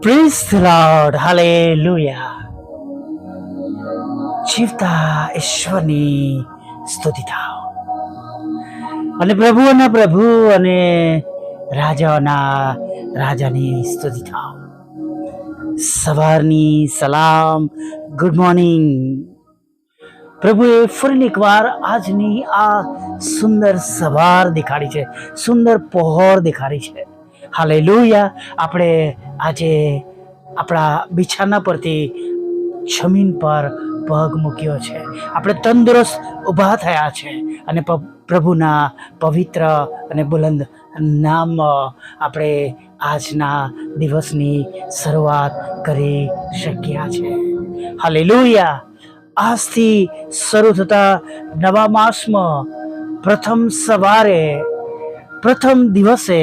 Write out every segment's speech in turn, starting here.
The Lord. Hallelujah. જીવતા ઈશ્વરની સ્તુતિ થાઓ અને પ્રભુઓના પ્રભુ અને રાજાઓના રાજાની સ્તુતિ થાઓ સવારની સલામ ગુડ મોર્નિંગ પ્રભુએ ફરી એકવાર આજની આ સુંદર સવાર દેખાડી છે સુંદર પહોર દેખાડી છે હાલે આપણે આજે આપણા બિછાના પરથી જમીન પર પગ મૂક્યો છે. આપણે તંદુરસ્ત ઊભા થયા છે અને પ્રભુના પવિત્ર અને બુલંદ નામ આપણે આજના દિવસની શરૂઆત કરી શક્યા છે. હાલે લોહિયા આજથી શરૂ થતા નવા માસમાં પ્રથમ સવારે, પ્રથમ દિવસે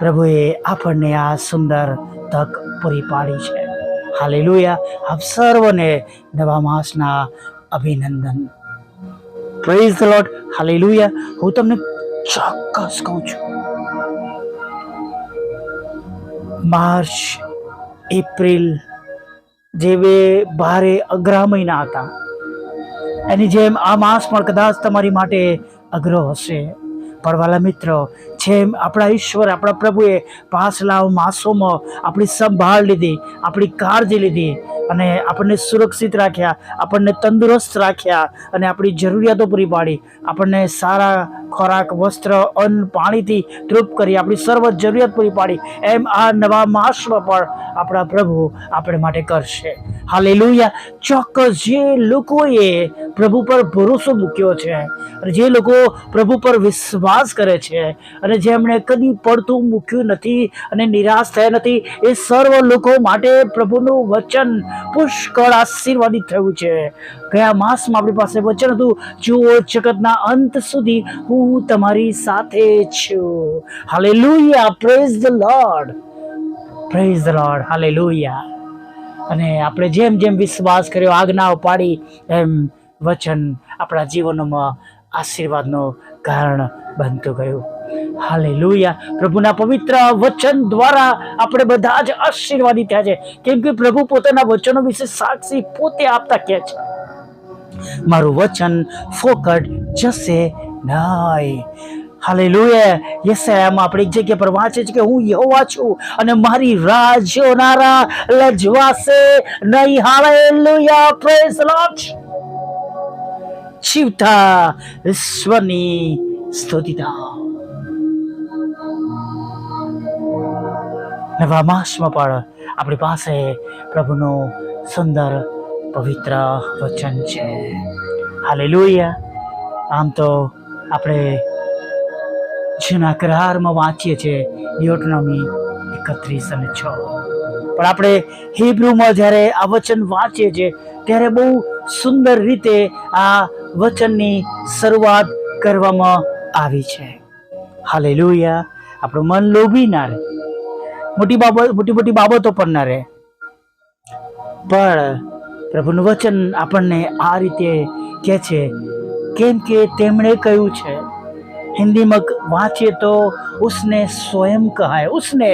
પ્રભુએ આપણને આ સુંદર તક પૂરી પાડી છે. હાલેલુયા. આપ સર્વને નવા માસના અભિનંદન. Praise the lord hallelujah. હું તમને ચોક્કસ કહું છું. માર્ચ, એપ્રિલ, જે બે ભારે અઘરા મહિના હતા, એની જેમ આ માસ પણ કદાચ તમારી માટે અઘરો હશે. પણ વાલા મિત્રો જેમ આપણા ઈશ્વર આપણા પ્રભુએ પાછલા માસોમાં આપણી સંભાળ લીધી આપણી કાળજી લીધી. અને આપણને સુરક્ષિત રાખ્યા, આપણને તંદુરસ્ત રાખ્યા અને આપણી જરૂરિયાતો પૂરી પાડી. આપણને સારા ખોરાક, વસ્ત્ર, અન્ન, પાણીથી તૃપ્ત કરી આપણી સર્વ જરૂરિયાત પૂરી પાડી. એમ આ નવા માસમાં પણ આપણા પ્રભુ આપણે માટે કરશે. હાલેલુયા. ચોક્કસ જે લોકોએ પ્રભુ પર ભરોસો મૂક્યો છે અને જે લોકો પ્રભુ પર વિશ્વાસ કરે છે અને જેમણે કદી પડતું મૂક્યું નથી અને નિરાશ થયા નથી, એ સર્વ લોકો માટે પ્રભુનું વચન પુષ્કળ આશીર્વાદિત થયું છે. ગયા માસમાં આપણી પાસે વચન હતું, જુઓ જગતના અંત સુધી હું તમારી સાથે છું. Hallelujah praise the lord praise the lord hallelujah અને આપણે જેમ જેમ વિશ્વાસ કર્યો, આજ્ઞાઓ પાડી, એમ વચન આપણા જીવનમાં આશીર્વાદનું કારણ બનતું ગયું. હાલેલુયા. પ્રભુના પવિત્ર વચન દ્વારા આપણે બધા જ આશીર્વાદી થયા છે. કેમ કે પ્રભુ પોતાના વચનો વિશે સાક્ષી પોતે આપતા કહે છે. મારું વચન ફોકટ જશે નહીં. હાલેલુયા. યસાયામાં આપણે એક જગ્યા પર વાંચે છે કે હું યહોવા છું અને મારી રાહ જોનારા લજવાશે નહીં. હાલેલુયા. પ્રેઝ લોર્ડ જીવતા ઈશ્વરની સ્તુતિ નવા માસમાં પણ આપણી પાસે પ્રભુનું સુંદર, પવિત્ર વચન છે. હાલે લોહિયા આમ તો આપણે જૂના કરારમાં વાંચીએ છીએ, ડિયોટનોમી એકત્રીસ અને છ. પણ આપણે હિબ્રુમાં જ્યારે આ વચન વાંચીએ છીએ, ત્યારે બહુ સુંદર રીતે આ વચનની શરૂઆત કરવામાં આવી છે. હાલે લોહિયા આપણું મન લોભી ના રહે મોટી બાબત મોટી મોટી બાબતો પણ ના રહે. પણ પ્રભુનું વચન આપણને આ રીતે કહે છે, કેમ કે તેમણે કહ્યું છે હિન્દીમાં વાંચીએ તો ઉસને સ્વયં કહાય. ઉસને,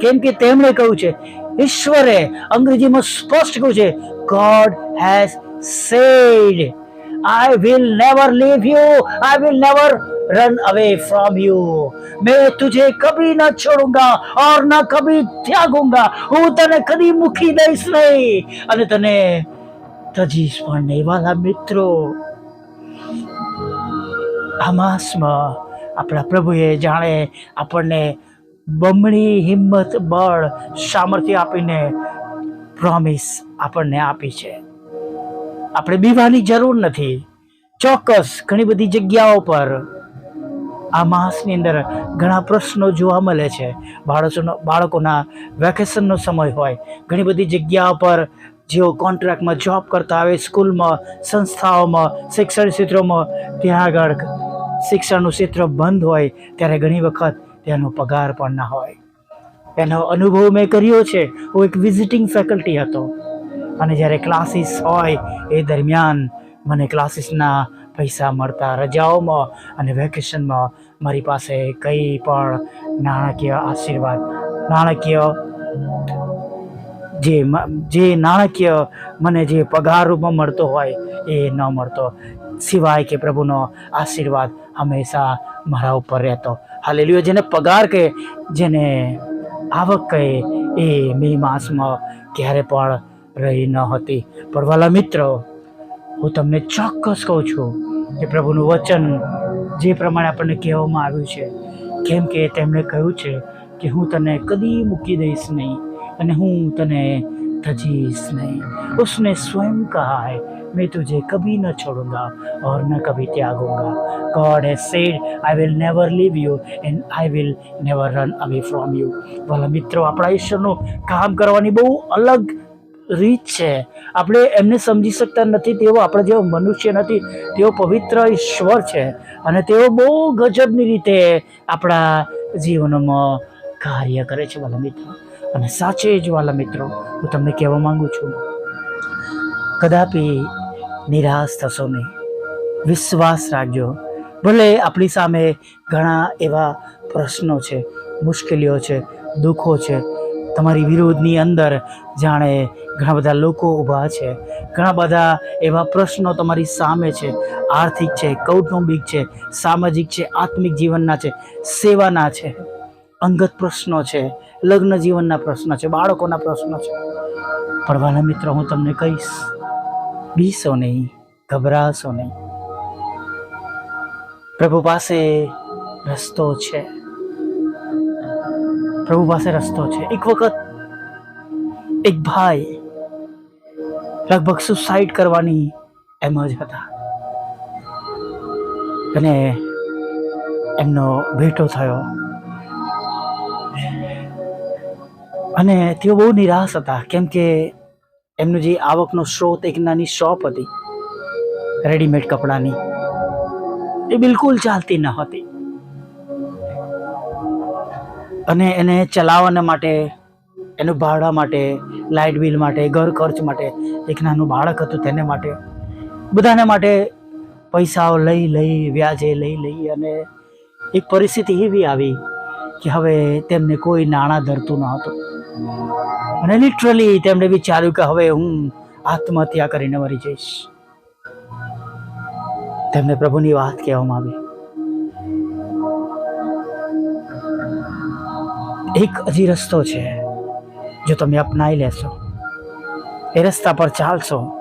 કેમ કે તેમણે કહ્યું છે, ઈશ્વરે અંગ્રેજીમાં સ્પષ્ટ કહ્યું છે God has said I will never leave you I will never run away from you मैं तुझे कभी न छोड़ूंगा और न कभी त्यागूंगा હું તને કદી મૂકી દઈશ નહીં અને તને તજીશ પણ નહીં વાલા મિત્રો આ માસમાં આપણા પ્રભુએ જાણે આપણને બમણી હિંમત બળ સામર્થ્ય આપીને પ્રોમિસ આપણને આપી છે આપણે બીવાની જરૂર નથી ચોક્કસ ઘણી બધી જગ્યાઓ પર આ માસની અંદર ઘણા પ્રશ્નો જોવા મળે છે. બાળકોનો બાળકોના વેકેશનનો સમય હોય, ઘણી બધી જગ્યાઓ પર જેઓ કોન્ટ્રાક્ટમાં જોબ કરતા હોય સ્કૂલમાં સંસ્થાઓમાં શિક્ષણ ક્ષેત્રોમાં, ત્યાં આગળ શિક્ષણનું ક્ષેત્ર બંધ હોય, ત્યારે ઘણી વખત તેનો પગાર પણ ના હોય. એનો અનુભવ મેં કર્યો છે. હું એક વિઝિટિંગ ફેકલ્ટી હતો. અને જ્યારે ક્લાસીસ હોય, એ દરમિયાન મને ક્લાસીસના પૈસા મળતા રજાઓમાં અને વેકેશનમાં મારી પાસે કંઈ પણ નાણાકીય આશીર્વાદ. નાણાકીય જે જે નાણાકીય મને જે પગાર રૂપમાં મળતો હોય એ ન મળતો. સિવાય કે પ્રભુનો આશીર્વાદ હંમેશા મારા ઉપર રહેતો. હાલેલુયા. જેને પગાર કહે જેને આવક કહે એ મે માસમાં ક્યારે પણ રહી ન હતી. પણ વાલા મિત્રો હું તમને ચોક્કસ કહું છું કે પ્રભુનું વચન જે પ્રમાણે આપણને કહેવામાં આવ્યું છે કેમ કે તેમણે કહ્યું છે કે હું તને કદી મૂકી દઈશ નહીં અને હું તને તજીશ નહીં उसने स्वयं कहा है मैं तुझे कभी न छोड़ूंगा और न कभी त्यागूंगा God has said I will never leave you and I will never run away from you વાલા મિત્રો આપણા ઈશ્વરનું કામ કરવાની બહુ અલગ રીત છે. આપણે એમને સમજી શકતા નથી, તેઓ આપણે જેવો મનુષ્ય નથી, તેઓ પવિત્ર ઈશ્વર છે અને તેઓ બહુ ગજબની રીતે આપણા જીવનમાં કાર્ય કરે છે, વાલા મિત્રો. અને સાચે જ, વાલા મિત્રો, હું તમને કહેવા માંગુ છું, કદાપી નિરાશ થશો નહીં. વિશ્વાસ રાખજો. ભલે આપણી સામે ઘણા એવા પ્રશ્નો છે, મુશ્કેલીઓ છે, દુઃખો છે તમારી વિરોધની અંદર જાણે ઘણા બધા લોકો ઊભા છે. ઘણા બધા એવા પ્રશ્નો તમારી સામે છે. આર્થિક છે, કૌટુંબિક છે, સામાજિક છે, આત્મિક જીવનના છે, સેવાના છે, અંગત પ્રશ્નો છે, લગ્ન જીવનના પ્રશ્નો છે, બાળકોના પ્રશ્નો છે. પણ મિત્રો, હું તમને કહીશ બીસો નહીં, ગભરાશો નહીં. પ્રભુ પાસે રસ્તો છે. પ્રભુ પાસે રસ્તો છે. એક વખત એક ભાઈ લગભગ સુસાઇડ કરવાની એમ જ હતા. અને એમનો ભેટો થયો. અને તેઓ બહુ નિરાશ હતા, કેમ કે એમનું જે આવકનો સ્ત્રોત એક નાની શોપ હતી રેડીમેડ કપડાની, એ બિલકુલ ચાલતી ન હતી. અને એને ચલાવવાના માટે, એનું ભાડા માટે, લાઇટ બિલ માટે, ઘર ખર્ચ માટે, એક નાનું બાળક હતું તેને માટે, બધાને માટે પૈસાઓ લઈ લઈ, વ્યાજે લઈ લઈ અને એક પરિસ્થિતિ એવી આવી કે હવે તેમને કોઈ નાણાં ધરતું ન હતું. અને લિટરલી તેમણે વિચાર્યું કે હવે હું આત્મહત્યા કરીને મરી જઈશ. તેમને પ્રભુની વાત કહેવામાં આવી. એક હજી રસ્તો છે, જો તમે અપનાવી લેશો. એ રસ્તા પર ચાલશો,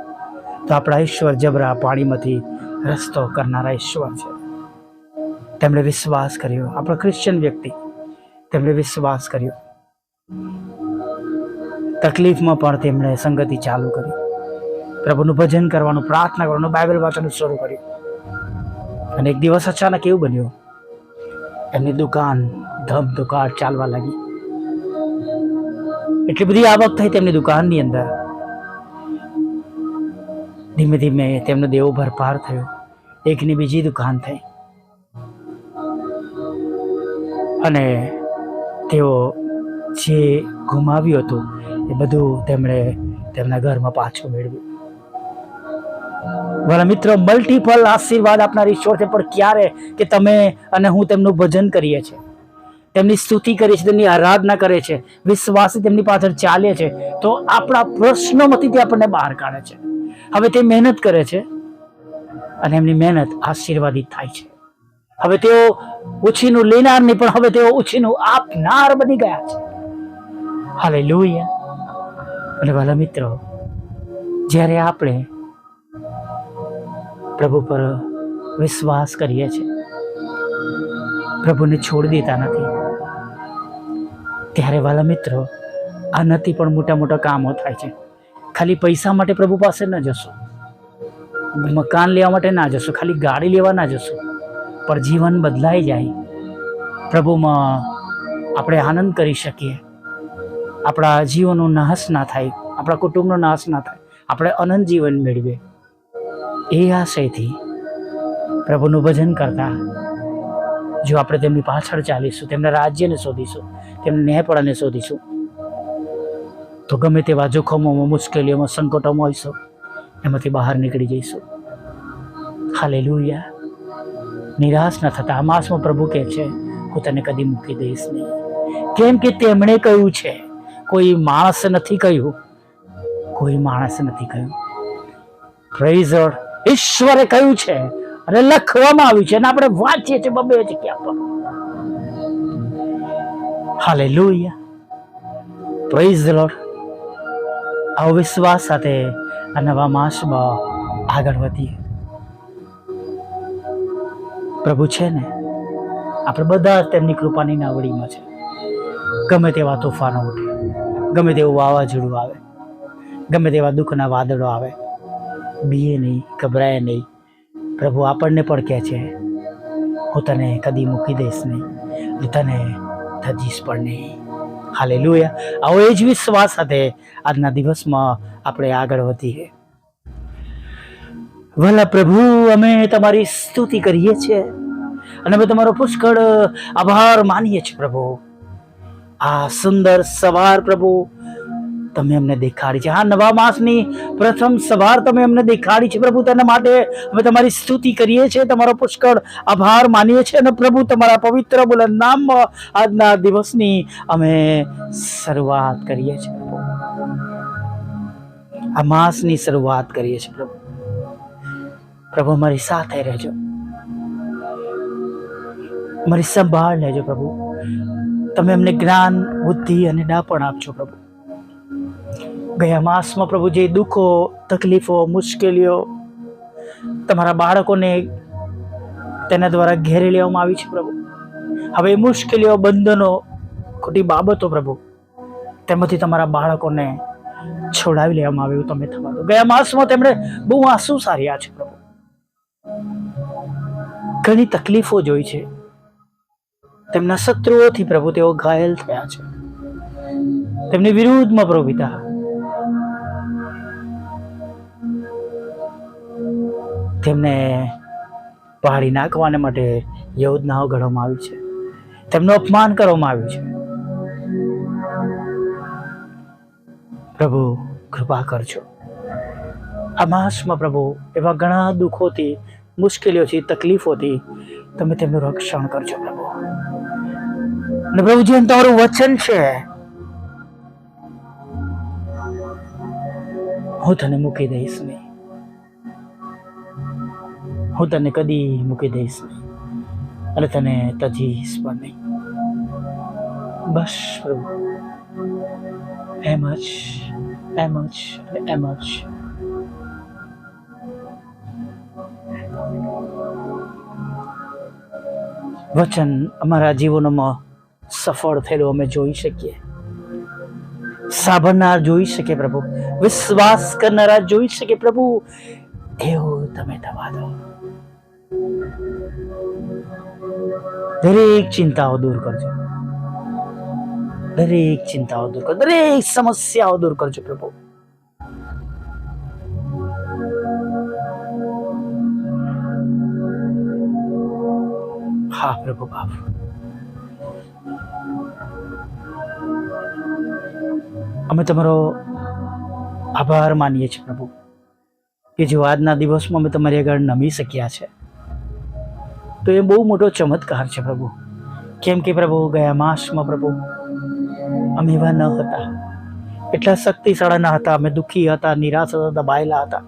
તો આપણા ઈશ્વર જબરા પાણીમાંથી રસ્તો કરનારા ઈશ્વર છે. તેમણે વિશ્વાસ કર્યો. આપણો ક્રિશ્ચિયન વ્યક્તિ, તેમણે વિશ્વાસ કર્યો. તકલીફમાં પણ તેમણે સંગતિ ચાલુ કરી. પ્રભુનું ભજન કરવાનું, પ્રાર્થના કરવાનું, બાઇબલ વાંચવાનું શરૂ કર્યું. અને એક દિવસ અચાનક એવું બન્યું. એમની દુકાન ધમ ચાલવા લાગી. એટલી બધી આવક થઈ તેમની દુકાનની અંદર. ધીમે ધીમે તેમનો દેવો ભરપાર થયો. એકની બીજી દુકાન થઈ. અને તેઓ જે ગુમાવ્યું હતું, એ બધું તેમણે તેમના ઘરમાં પાછું મેળવ્યું. મારા મિત્રો મલ્ટિપલ આશીર્વાદ આપનાર ઈશ્વર છે, પણ ક્યારે કે તમે અને હું તેમનું ભજન કરીએ છીએ? તેમની સ્તુતિ કરે છે, તેમની આરાધના કરે છે, વિશ્વાસી તેમની પાછળ ચાલે છે, તો આપણા પ્રશ્નોમાંથી તે આપણને બહાર કાઢે છે. હવે તે મહેનત કરે છે અને એમની મહેનત આશીર્વાદિત થાય છે. હવે તેઓ ઉછીનું લેનાર નહીં, પણ હવે તેઓ ઉછીનું આપનાર બની ગયા છે. હાલે અને વાલા મિત્રો, જ્યારે આપણે પ્રભુ પર વિશ્વાસ કરીએ છીએ, પ્રભુને છોડી દેતા નથી ત્યારે વાલા મિત્રો, આ નથી પણ મોટા મોટા કામો થાય છે. ખાલી પૈસા માટે પ્રભુ પાસે ન જશો. મકાન લેવા માટે ના જશો, ખાલી ગાડી લેવા ના જશો. પણ જીવન બદલાઈ જાય. પ્રભુમાં આપણે આનંદ કરી શકીએ. આપણા જીવનનો નાશ ના થાય, આપણા કુટુંબનો નાશ ના થાય. આપણે અનંત જીવન મેળવીએ. એ આશયથી પ્રભુનું ભજન કરતા, જો આપણે તેમની પાછળ ચાલીશું, તેમના રાજ્યને શોધીશું તેમના ન્યાયપણાને શોધીશું. તો ગમે તેવા જોખમોમાં, મુશ્કેલીઓમાં, સંકટોમાં હોઈશું એમાંથી બહાર નીકળી જઈશું. હાલે નિરાશ ન થતા. માસમાં પ્રભુ કહે છે, હું તને કદી મૂકી દઈશ નહીં. કેમ કે તેમણે કહ્યું છે, કોઈ માણસ નથી કહ્યું. કોઈ માણસ નથી કહ્યું. ઈશ્વરે કહ્યું છે અને લખવામાં આવ્યું છે અને આપણે વાંચીએ છીએ બબે જગ્યા પર હાલેલુયા પ્રેઝ ધ આવો વિશ્વાસ સાથે આ નવા માસમાં આગળ વધીએ. પ્રભુ છે ને, આપણે બધા તેમની કૃપાની નાવડીમાં છે. ગમે તેવા તોફાનો ઉઠે, ગમે તેવું વાવાઝોડું આવે, ગમે તેવા દુઃખના વાદળો આવે, બીએ નહીં, ગભરાય નહીં. પ્રભુ આપણને પણ કહે છે, હું તને કદી મૂકી દઈશ નહીં. હું તને ધજીશ પણ નહીં હાલે આવો એ જ વિશ્વાસ સાથે આજના દિવસમાં આપણે આગળ વધીએ. વલા પ્રભુ, અમે તમારી સ્તુતિ કરીએ છીએ અને અમે તમારો પુષ્કળ આભાર માનીએ છીએ પ્રભુ. આ સુંદર સવાર પ્રભુ તમે અમને દેખાડી છે. હા, નવા માસની પ્રથમ સવાર તમે અમને દેખાડી છે પ્રભુ તેના માટે. અમે તમારી સ્તુતિ કરીએ છીએ, તમારો પુષ્કળ આભાર માનીએ છીએ અને પ્રભુ તમારા પવિત્ર બુલંદ નામમાં આજના દિવસની અમે શરૂઆત કરીએ છીએ આ માસની શરૂઆત કરીએ છીએ પ્રભુ. પ્રભુ મારી સાથે રહેજો. મારી સંભાળ લેજો પ્રભુ. તમે અમને જ્ઞાન, બુદ્ધિ અને ડાપણ આપજો પ્રભુ. ગયા માસમાં પ્રભુ જે દુઃખો, તકલીફો, મુશ્કેલીઓ તમારા બાળકોને તેના દ્વારા ઘેરી લેવામાં આવી છે પ્રભુ. હવે મુશ્કેલીઓ, બંધનો, ખોટી બાબતો પ્રભુ, તેમાંથી તમારા બાળકોને છોડાવી લેવામાં આવ્યું તમે દો. ગયા માસમાં તેમણે બહુ આંસુ સાર્યા છે પ્રભુ. ઘણી તકલીફો જોઈ છે. તેમના શત્રુઓથી પ્રભુ તેઓ ઘાયલ થયા છે. તેમની વિરુદ્ધમાં પ્રભુ પિતા તેમને પહાડી નાખવાને માટે યોજનાઓ ઘડવામાં આવી છે. તેમનું અપમાન કરવામાં આવ્યું છે. પ્રભુ, કૃપા કરજો. આ માસમાં પ્રભુ, એવા ઘણા દુઃખોથી, મુશ્કેલીઓથી, તકલીફોથી તમે તેમનું રક્ષણ કરજો પ્રભુ. અને પ્રભુજી એમ તમારું વચન છે, હું તને મૂકી દઈશ નહીં. હું તને કદી મૂકી દઈશ નહીં અને તને તજીશ પણ નહીં બસ પ્રભુ એમ જ એમ જ અને એમ જ વચન અમારા જીવનમાં સફળ થયેલું અમે જોઈ શકીએ સાંભળનાર જોઈ શકે પ્રભુ વિશ્વાસ કરનારા જોઈ શકે પ્રભુ એવું તમે થવા દો. દરેક ચિંતાઓ દૂર કરજો. દરેક ચિંતાઓ દૂર કરજો. દરેક સમસ્યાઓ દૂર કરજો પ્રભુ. હા, પ્રભુ, બાપ. અમે તમારો આભાર માનીએ છીએ, પ્રભુ. કે જો આજના દિવસમાં અમે તમારી આગળ નમી શક્યા છે. તો એ બહુ મોટો ચમત્કાર છે પ્રભુ. કેમ કે પ્રભુ ગયા માસમાં પ્રભુ, અમે એવા ન હતા. એટલા શક્તિશાળા ન હતા, અમે દુઃખી હતા, નિરાશ હતા, દબાયેલા હતા.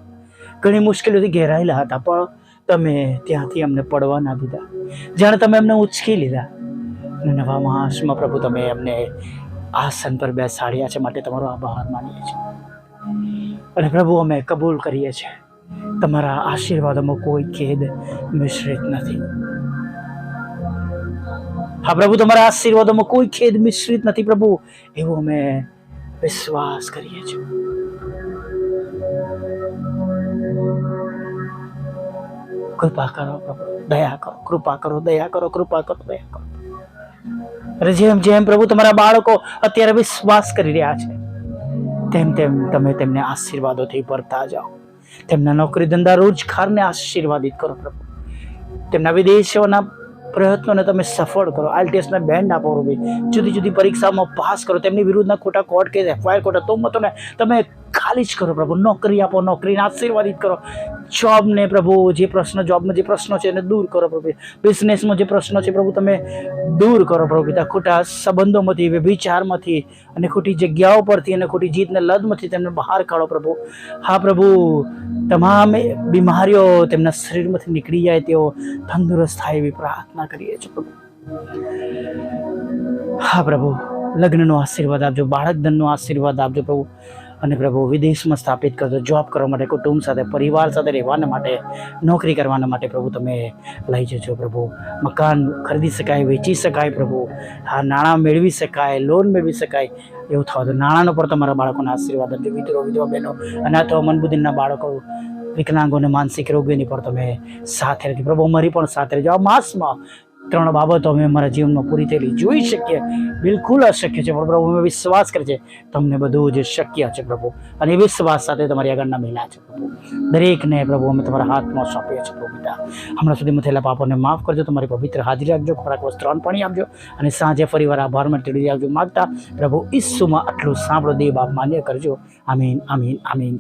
ઘણી મુશ્કેલીઓથી ઘેરાયેલા હતા, પણ તમે ત્યાંથી અમને પડવા ના દીધા. જાણે તમે અમને ઉચકી લીધા. નવા માસમાં પ્રભુ, તમે અમને આસન પર બેસાડ્યા છે માટે તમારો આભાર માનીએ છીએ. અને પ્રભુ, અમે કબૂલ કરીએ છીએ. તમારા આશીર્વાદોમાં કોઈ ખેદ મિશ્રિત નથી. હા, પ્રભુ, તમારા આશીર્વાદોમાં કોઈ ખેદ મિશ્રિત નથી, પ્રભુ. એવો અમે વિશ્વાસ કરીએ છીએ. કૃપા કરો, પ્રભુ. દયા કરો, કૃપા કરો, દયા કરો, કૃપા કરો, દયા કરો. અને જેમ જેમ પ્રભુ, તમારા બાળકો અત્યારે વિશ્વાસ કરી રહ્યા છે તેમ તેમ તમે તેમને આશીર્વાદોથી ભરતા જાઓ. તેમના નોકરી ધંધા રોજગારને આશીર્વાદિત કરો પ્રભુ. તેમના વિદેશોના પ્રયત્નોને તમે સફળ કરો. આઈએલટીએસના બેન્ડ આપો રૂપી જુદી જુદી પરીક્ષામાં પાસ કરો. તેમની વિરુદ્ધના ખોટા કોર્ટ કેસ, એફઆઈઆર તો તમે તમે ખાલી જ કરો પ્રભુ, નોકરી આપો, નોકરીને આશીર્વાદિત કરો. જોબને પ્રભુ, જે પ્રશ્ન, જોબમાં જે પ્રશ્નો છે એને દૂર કરો પ્રભુ. બિઝનેસમાં જે પ્રશ્નો છે પ્રભુ, તમે દૂર કરો પ્રભુ પિતા. ખોટા સંબંધોમાંથી વ્યભિચારમાંથી અને ખોટી જગ્યાઓ પરથી અને ખોટી જીતને લદમાંથી તેમને બહાર કાઢો પ્રભુ. હા પ્રભુ, તમામ બીમારીઓ તેમના શરીરમાંથી નીકળી જાય તેઓ તંદુરસ્ત થાય એવી પ્રાર્થના કરીએ છીએ પ્રભુ. હા પ્રભુ, લગ્નનો આશીર્વાદ આપજો બાળક ધનનો આશીર્વાદ આપજો પ્રભુ. અને પ્રભુ વિદેશમાં સ્થાપિત કરજો જોબ કરવા માટે, કુટુંબ સાથે, પરિવાર સાથે રહેવાના માટે, નોકરી કરવાના માટે પ્રભુ તમે લઈ જજો પ્રભુ. મકાન ખરીદી શકાય, વેચી શકાય પ્રભુ. હા, નાણાં મેળવી શકાય લોન મેળવી શકાય, એવું થવા દો નાણાંનો પણ તમારા બાળકોના આશીર્વાદ આપજો. મિત્રો વિધવા બહેનો, અનાથો મનબુદ્ધિના બાળકો, વિકલાંગોને માનસિક રોગીની પણ તમે સાથે રહેજો પ્રભુ અમારી પણ સાથે રહેજો. આ માસમાં ત્રણ બાબતો અમે અમારા જીવનમાં પૂરી થયેલી જોઈ શકીએ. બિલકુલ અશક્ય છે પણ પ્રભુ, અમે વિશ્વાસ કરે છે તમને બધું જ શક્ય છે પ્રભુ. અને વિશ્વાસ સાથે તમારી આગળના મહિલા છે પ્રભુ. દરેકને પ્રભુ અમે તમારા હાથમાં સોંપીએ છીએ પ્રભુ પિતા. હમણાં સુધીમાં થયેલા પાપોને માફ કરજો, તમારી પવિત્ર હાજરી આપજો ખોરાક, વસ્ત્ર પાણી આપજો અને સાંજે ફરીવાર આભારમાં તેડી આવજો માગતા પ્રભુ ઈસુમાં આટલું સાંભળો દે બાપ માન્ય કરજો. આમીન આમીન આમીન.